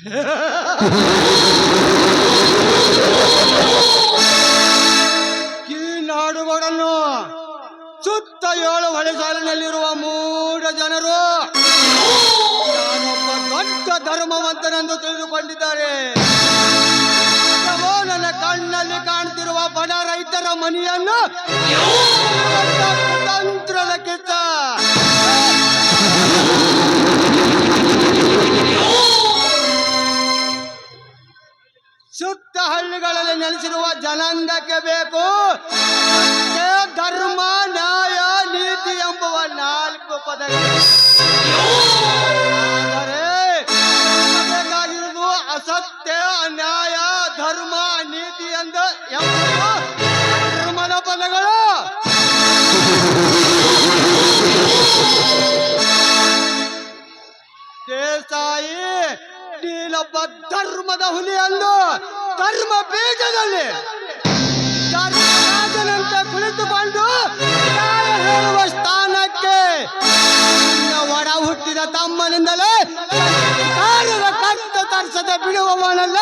ಈ ನಾಡುಗಳನ್ನು ಸುತ್ತ ಏಳು ಹೊಳೆ ಸಾಲಿನಲ್ಲಿರುವ ಮೂಢ ಜನರು ನಾನೊಬ್ಬ ದೊಡ್ಡ ಧರ್ಮವಂತನೆಂದು ತಿಳಿದುಕೊಂಡಿದ್ದಾರೆ. ಕಣ್ಣಲ್ಲಿ ಕಾಣ್ತಿರುವ ಬಡ ರೈತರ ಮನೆಯನ್ನು ಆದರೆ ಬೇಕಾಗಿರುವುದು ಅಸತ್ಯ ನ್ಯಾಯ, ಧರ್ಮ, ನೀತಿ ಎಂದ ಧರ್ಮದ ಪದಗಳು. ದೇಸಾಯಿ ನೀನೊಬ್ಬ ಧರ್ಮದ ಹುಲಿ ಅಲ್ಲು ಧರ್ಮ ಬೀಜದಲ್ಲಿ ತಮ್ಮನಿಂದಲೇ. ಕಾರ್ಯದ ಕಷ್ಟ ತರ್ಸದೆ ಬಿಡುವವನಲ್ಲ.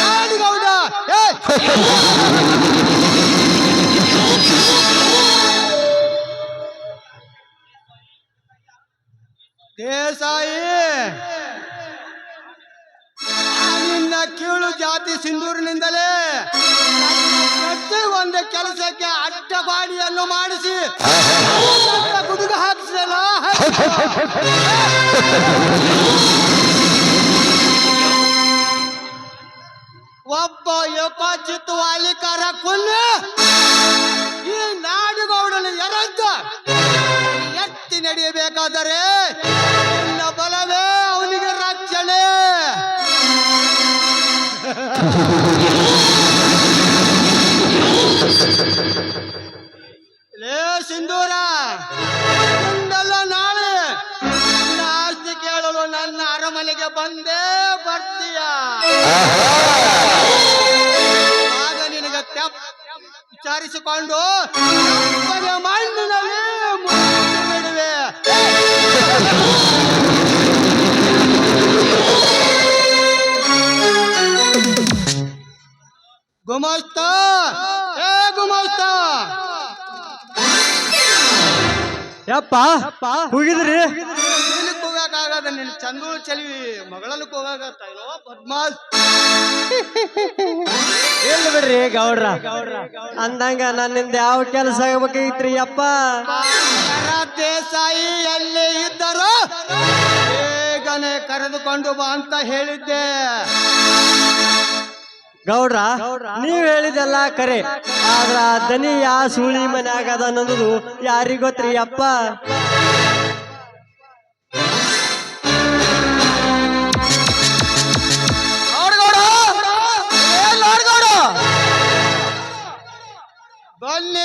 ಕಾಡಿಗೌಡ ದೇಸಾಯಿ ನಿನ್ನ ಕೀಳು ಜಾತಿ ಸಿಂಧೂರಿನಿಂದಲೇ ಪ್ರತಿ ಒಂದು ಕೆಲಸಕ್ಕೆ ಅಡ್ಡಬಾಡಿಯನ್ನು ಮಾಡಿಸಿ. ಒಬ್ಬ ಯೋಪಾಚಿತ್ತು ವಾಲಿಕಾರ ಕುಲ್ಲ ಈ ನಾಡುಗೌಡನ ಎರದ್ದ ಎತ್ತಿ ನಡೆಯಬೇಕಾದರೆ ನಿನ್ನ ಬಲವೇ ಅವನಿಗೆ ರಕ್ಷಣೆ ಲೇ ಬಂದೇ ಬರ್ತೀಯ? ಆಗ ನಿನಗೆ ವಿಚಾರಿಸಿಕೊಂಡು ಮಣ್ಣಿನಲ್ಲಿ ಬಿಡುವೆ. ಗುಮಸ್ತ ಏ ಗುಮಸ್ತ. ಯಪ್ಪ ಹೋಗಿದ್ರಿ ಕೂಗಾಕಾಗದ ನಿನ್ನ ಚಂದು ಚಲಿವಿ ಮಗಳಲ್ಲಿ ಹೋಗಾಗ ಪದ್ಮಾಸ್. ಇಲ್ಲ ಬಿಡ್ರಿ ಗೌಡ್ರ. ಅಂದಂಗ ನನ್ನಿಂದ ಯಾವ ಕೆಲಸ ಆಗ್ಬೇಕೈತ್ರಿ ಅಪ್ಪ? ದೇಸಾಯಿ ಎಲ್ಲಿ ಇದ್ದರು. ಬೇಗನೆ ಕರೆದುಕೊಂಡು ಬಾ ಅಂತ ಹೇಳಿದ್ದೆ. ಗೌಡ್ರ ನೀವ್ ಹೇಳಿದೆಲ್ಲ ಕರೆ. ಆದ್ರ ದನಿ ಯಾ ಸುಳಿ ಮನೆ ಆಗದ ಅನ್ನೋದು ಯಾರಿಗ್ ಗೊತ್ತ್ರಿ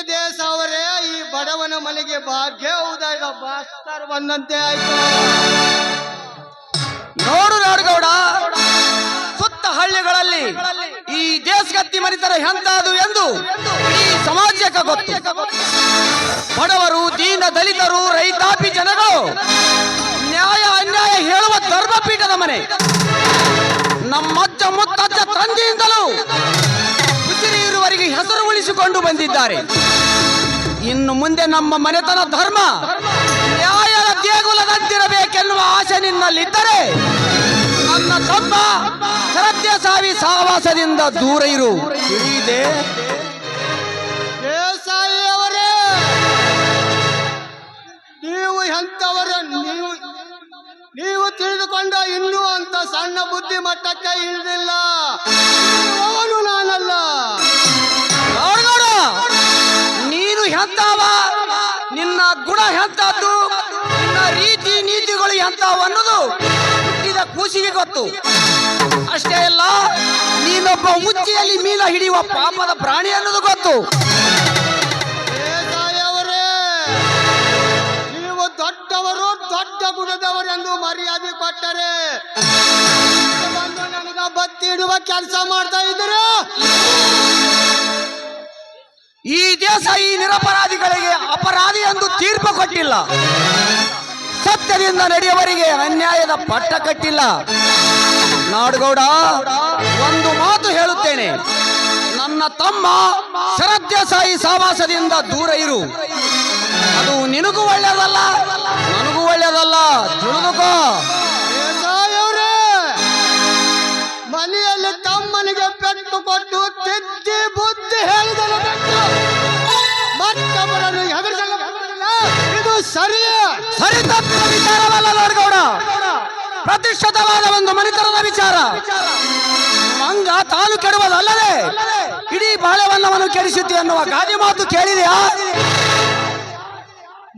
ದೇಶ ಅವರೇ ಈ ಬಡವನ ಮನೆಗೆ ಭಾಗ್ಯ ಹೌದಾಗ ಭಾಸ್ಕರ್ ಬಂದಂತೆ ಆಯ್ತು. ನೋಡು ನಾಡಗೌಡ, ಸುತ್ತ ಹಳ್ಳಿಗಳಲ್ಲಿ ಈ ದೇಶಗತ್ತಿ ಮನಿತರ ಎಂತಾದು ಎಂದು ಈ ಸಮಾಜಕ್ಕೆ ಗೊತ್ತು. ಬಡವರು, ದೀನ ದಲಿತರು, ರೈತಾಪಿ ಜನಗಳು ನ್ಯಾಯ ಅನ್ಯಾಯ ಹೇಳುವ ಧರ್ಮಪೀಠದ ಮನೆ. ನಮ್ಮಜ್ಜ ಮುತ್ತಜ್ಜ ತಂದೆಯಿಂದಲೂ ಉಳಿಸಿಕೊಂಡು ಬಂದಿದ್ದಾರೆ. ಇನ್ನು ಮುಂದೆ ನಮ್ಮ ಮನೆತನ ಧರ್ಮ ನ್ಯಾಯದ ದೇಗುಲದಂತಿರಬೇಕೆನ್ನುವ ಆಸೆ ನಿನ್ನಲ್ಲಿದ್ದರೆ ನನ್ನ ತಮ್ಮ ಸತ್ಯ ಸಾವಿ ಸಹವಾಸದಿಂದ ದೂರ ಇರು. ನೀವು ಎಂತವರು ನೀವು ನೀವು ತಿಳಿದುಕೊಂಡ ಇನ್ನೂ ಅಂತ ಸಣ್ಣ ಬುದ್ಧಿ ಮಟ್ಟಕ್ಕೆ ಇಳಿದಿಲ್ಲ. ಅವನು ನಾನಲ್ಲ ಎಂತದ್ದು ನಿನ್ನ ರೀತಿ ನೀತಿಗಳು ಎಂತಾವ ಅನ್ನೋದು ಹುಟ್ಟಿದ ಕೂಸಿಗೆ ಗೊತ್ತು. ಅಷ್ಟೇ ಅಲ್ಲ, ನೀನೊಬ್ಬ ಮುಚ್ಚಿಯಲ್ಲಿ ಮೀನ ಹಿಡಿಯುವ ಪಾಪದ ಪ್ರಾಣಿ ಅನ್ನೋದು ಗೊತ್ತು. ನೀವು ದೊಡ್ಡವರು, ದೊಡ್ಡ ಗುಣದವರೆಂದು ಮರ್ಯಾದೆ ಕೊಟ್ಟರೆ ಬಂದು ಬತ್ತಿ ಇಡುವ ಕೆಲಸ ಮಾಡ್ತಾ ಇದ್ದೀರಾ? ಈ ದೇಶ ಈ ನಿರಪರಾಧಿಗಳಿಗೆ ಅಪರಾಧಿ ಎಂದು ತೀರ್ಪು ಕೊಟ್ಟಿಲ್ಲ. ಸತ್ಯದಿಂದ ನಡೆಯುವವರಿಗೆ ಅನ್ಯಾಯದ ಪಟ್ಟ ಕಟ್ಟಿಲ್ಲ. ನಾಡಗೌಡ, ಒಂದು ಮಾತು ಹೇಳುತ್ತೇನೆ. ನನ್ನ ತಮ್ಮ ಶರತ್ ದೇಸಾಯಿ ಸಹವಾಸದಿಂದ ದೂರ ಇರು. ಅದು ನಿನಗೂ ಒಳ್ಳೆಯದಲ್ಲ, ನನಗೂ ಒಳ್ಳೆಯದಲ್ಲ. ತಿಳಿದುಕೋ ಸರಿಯೇ! ಸರಿ ತಪ್ಪಿನ ವಿಚಾರವಲ್ಲ ನಾಡುಗೌಡ ಪ್ರತಿಷ್ಠಿತವಾದ ಒಂದು ಮನಿತನದ ವಿಚಾರ. ಮಂಗ ತಾನು ಕೆಡುವುದಲ್ಲದೆ ಇಡೀ ಬಾಳೆವನ್ನವನ್ನು ಕೆಡಿಸುತ್ತೆ ಎನ್ನುವ ಗಾದೆ ಮಾತು ಕೇಳಿದೆಯಾ?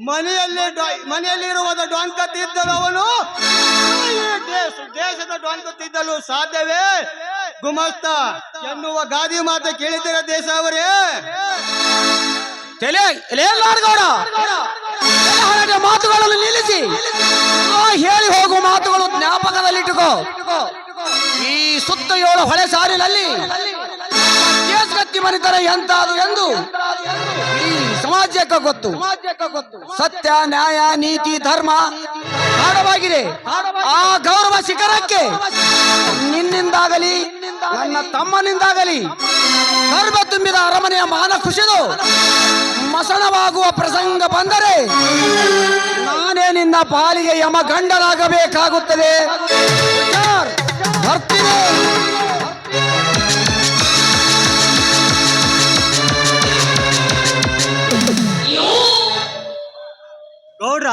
ಮನೆಯಲ್ಲಿ ಡೊ- ಮನೆಯಲ್ಲಿ ಇರುವುದ ಡೊಂಕ ತಿದ್ದದವನು ಈ ದೇಶ- ದೇಶದ ಡೊಂಕ ಕತ್ತಿದ್ದಲು ಸಾಧ್ಯವೇ? ಗುಮಸ್ತ ಎನ್ನುವ ಗಾದಿ ಮಾತು ಕೇಳಿದ್ದೀರ ದೇಶ ಅವರೇ? ತಲೆ ನಾಡುಗೌಡ ಮಾತುಗಳನ್ನು ನಿಲ್ಲಿಸಿ. ಹೇಳಿ ಹೋಗುವ ಮಾತುಗಳು ಜ್ಞಾಪಕದಲ್ಲಿಟ್ಟುಕೋ. ಈ ಸುತ್ತ ಏಳು ಹೊಳೆ ಸಾರಿನಲ್ಲಿ ಕೇಸ್ಗತ್ತಿ ಮನಿತರ ಎಂತಾದು ಎಂದು ಈ ಸಮಾಜಕ್ಕೆ ಗೊತ್ತು. ಸತ್ಯ, ನ್ಯಾಯ, ನೀತಿ, ಧರ್ಮ ಹಾಡವಾಗಿದೆ ಆ ಗೌರವ ಶಿಖರಕ್ಕೆ ನಿನ್ನಿಂದಾಗಲಿ, ನನ್ನ ತಮ್ಮನಿಂದಾಗಲಿ ಗರ್ಭ ತುಂಬಿದ ಅರಮನೆಯ ಮಾನ ಕುಸಿದು ಮಸಣವಾಗುವ ಪ್ರಸಂಗ ಬಂದರೆ ನಾನೇ ನಿನ್ನ ಪಾಲಿಗೆ ಯಮ ಗಂಡನಾಗಬೇಕಾಗುತ್ತದೆ. ಬರ್ತೀನಿ ಗೌಡ್ರ,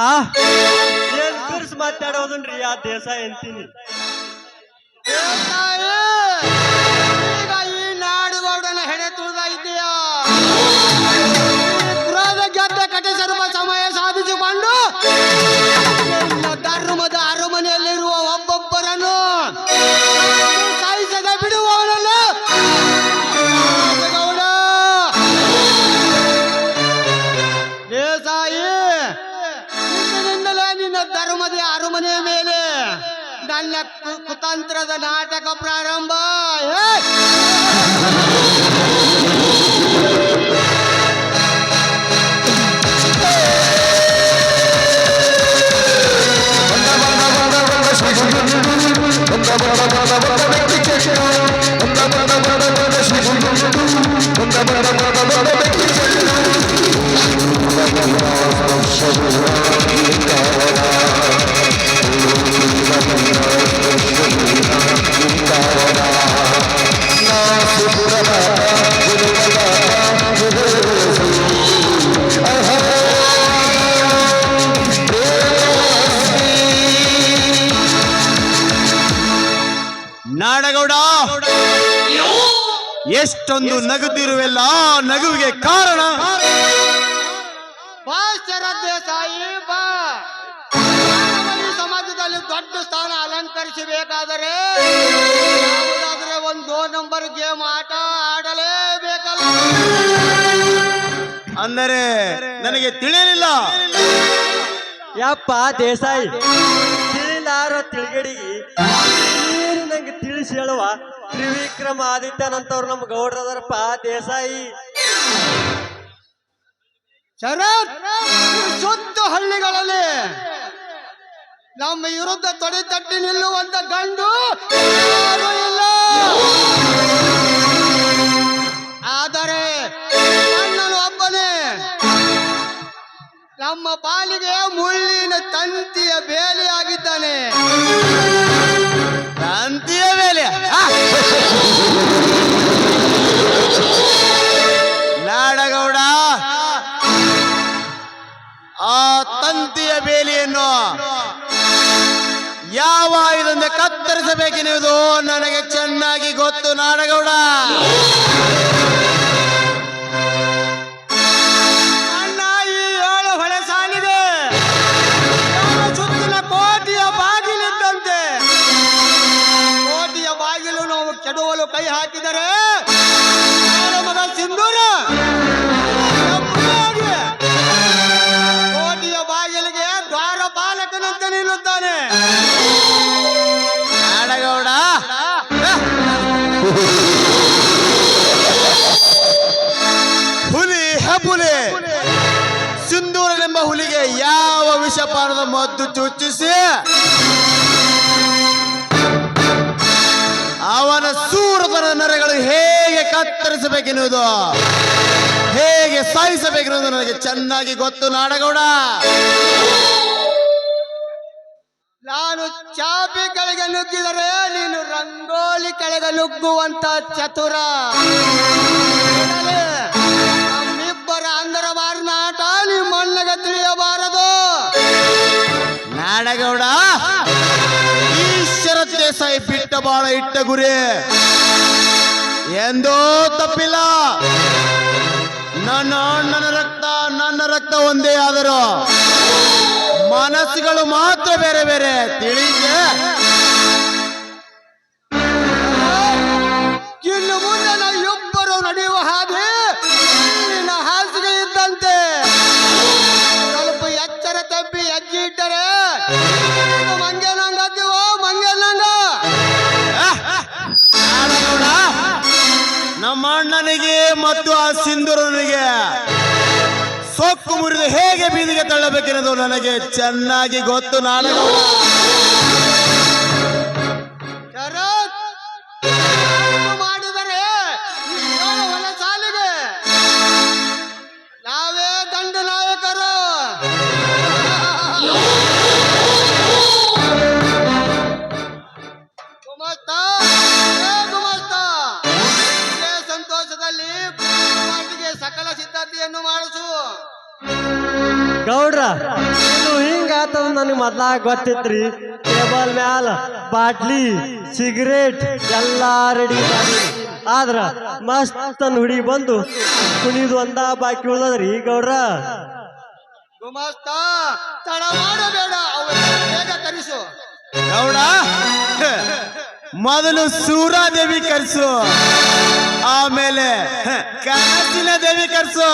ಏನ್ ಬಿರ್ಸ್ ಮಾತಾಡೋದನ್ರಿ? ಆ ದೇಶ ಅಂತೀನಿ ನನ್ನ ಕು- ಕುತಂತ್ರದ ನಾಟಕ ಪ್ರಾರಂಭ. ಎಷ್ಟೊಂದು ನಗುತ್ತಿರುವೆಲ್ಲ ಆ ನಗುವಿಗೆ ಕಾರಣ? ಬಾ ದೇಸಾಯಿ ಬಾ. ಮಾನವನ ಸಮಾಜದಲ್ಲಿ ದೊಡ್ಡ ಸ್ಥಾನ ಅಲಂಕರಿಸಬೇಕಾದರೆ ಯಾವುದಾದ್ರೆ ಒಂದು ನಂಬರ್ ಗೇಮ್ ಆಟ ಆಡಲೇಬೇಕಲ್ಲ. ಅಂದರೆ ನನಗೆ ತಿಳಿಯಲಿಲ್ಲ. ಯಪ್ಪ ದೇಸಾಯಿ ತಿಳಿಲಾರ ತಿಳಿಗಡಿಗೆ ನೀರು ನಂಗೆ ತಿಳಿಸಿ ಹೇಳುವ ತ್ರಿವಿಕ್ರಮ ಆದಿತ್ಯನಂತವ್ರು ನಮ್ ಗೌಡ್ರದರಪ್ಪ ದೇಸಾಯಿ. ಶರತ್ ಶುದ್ಧ ಸುತ್ತ ಹಳ್ಳಿಗಳಲ್ಲಿ ನಮ್ಮ ವಿರುದ್ಧ ತೊಡೆ ತಟ್ಟಿ ನಿಲ್ಲುವಂತ ಗಂಡು ಇಲ್ಲ. ಆದರೆ ಅಣ್ಣನು ಒಬ್ಬನೇ. ನಮ್ಮ ಪಾಲಿಗೆ ಮುಳ್ಳಿನ ತಂತಿಯ ಬೇಲಿಯಾಗಿದ್ದಾನೆ. ಕ್ರಾಂತಿಯ ಮೇಲೆ! ನಾಡಗೌಡ ಆ ತಂತಿಯ ಬೇಲಿಯನ್ನು ಯಾವ ಆಯುಧದಿಂದ ಕತ್ತರಿಸಬೇಕೆನ್ನುವುದು ನನಗೆ ಚೆನ್ನಾಗಿ ಗೊತ್ತು ನಾಡಗೌಡ ಕೈ ಹಾಕಿದರೆ ಮಗ ಸಿಂಧೂರ ಕೋಟಿಯ ಬಾಗಿಲಿಗೆ ದ್ವಾರ ದ್ವಾರಪಾಲಕನಂತೆ ನಿಲ್ಲುತ್ತಾನೆ. ನಾಡಗೌಡ. ಹುಲಿ ಹೆಬ್ಬುಲಿ ಸಿಂಧೂರನೆಂಬ ಹುಲಿಗೆ ಯಾವ ವಿಷಪಾನದ ಮದ್ದು ಚುಚ್ಚಿಸಿ? ಕತ್ತರಿಸಬೇಕೆನ್ನುವುದು? ಹೇಗೆ ಸಾಯಿಸಬೇಕೆನ್ನುವುದು ನನಗೆ ಚೆನ್ನಾಗಿ ಗೊತ್ತು, ನಾಡಗೌಡ. ನಾನು ಚಾಪಿ ಕೆಳಗೆ ನುಗ್ಗಿದರೆ ನೀನು ರಂಗೋಲಿ ಕೆಳಗೆ ನುಗ್ಗುವಂತ ಚತುರ. ನಮ್ಮಿಬ್ಬರ ಅಂದರ ಮಾರ್ನಾಟ ನಿಮ್ಮ ಮಣ್ಣಗೆ ತಿಳಿಯಬಾರದು. ನಾಡಗೌಡ ದೇಸಾಯಿ ಬಿಟ್ಟ ಬಾಳ ಇಟ್ಟ ಗುರಿ. ಎಂದೋ ತಪ್ಪಿಲ್ಲ. ನನ್ನ ಅಣ್ಣನ ರಕ್ತ, ನನ್ನ ರಕ್ತ ಒಂದೇ ಆದರೂ. ಮನಸ್ಸುಗಳು ಮಾತ್ರ ಬೇರೆ ಬೇರೆ. ತಿಳಿದೆ ಇನ್ನು ಮುಂದೆ ನಮ್ಮ ಮತ್ತು ಆ ಸಿಂಧೂರನಿಗೆ ಸೊಕ್ಕು ಮುರಿದು ಹೇಗೆ ಬೀದಿಗೆ ತಳ್ಳಬೇಕೆನ್ನೋದು ನನಗೆ ಚೆನ್ನಾಗಿ ಗೊತ್ತು ನಾಡಗೌಡ ನನಗೆ ಮೊದ್ಲ ಗೊತ್ತಿತ್ರಿ ಟೇಬಲ್ ಮ್ಯಾಲ ಬಾಟ್ಲಿ ಸಿಗರೇಟ್ ಎಲ್ಲಾ ರೆಡಿ ಮಾಡಿ. ಆದ್ರ ಮಸ್ತ್ ಹುಡಿ ಬಂದು ಕುಣಿದು ಒಂದ ಬಾಕಿ ಉಳ್ದದ್ರಿ ಗೌಡ್ರ? ಗುಮಸ್ತ ತಡ ಮಾಡಬೇಡ ಬೇಗ ಕರೆಸು. ಗೌಡ ಮೊದಲು ಸೂರಾದೇವಿ ಕರ್ಸು. ಆಮೇಲೆ ಕಾಸಿನ ದೇವಿ ಕರ್ಸು.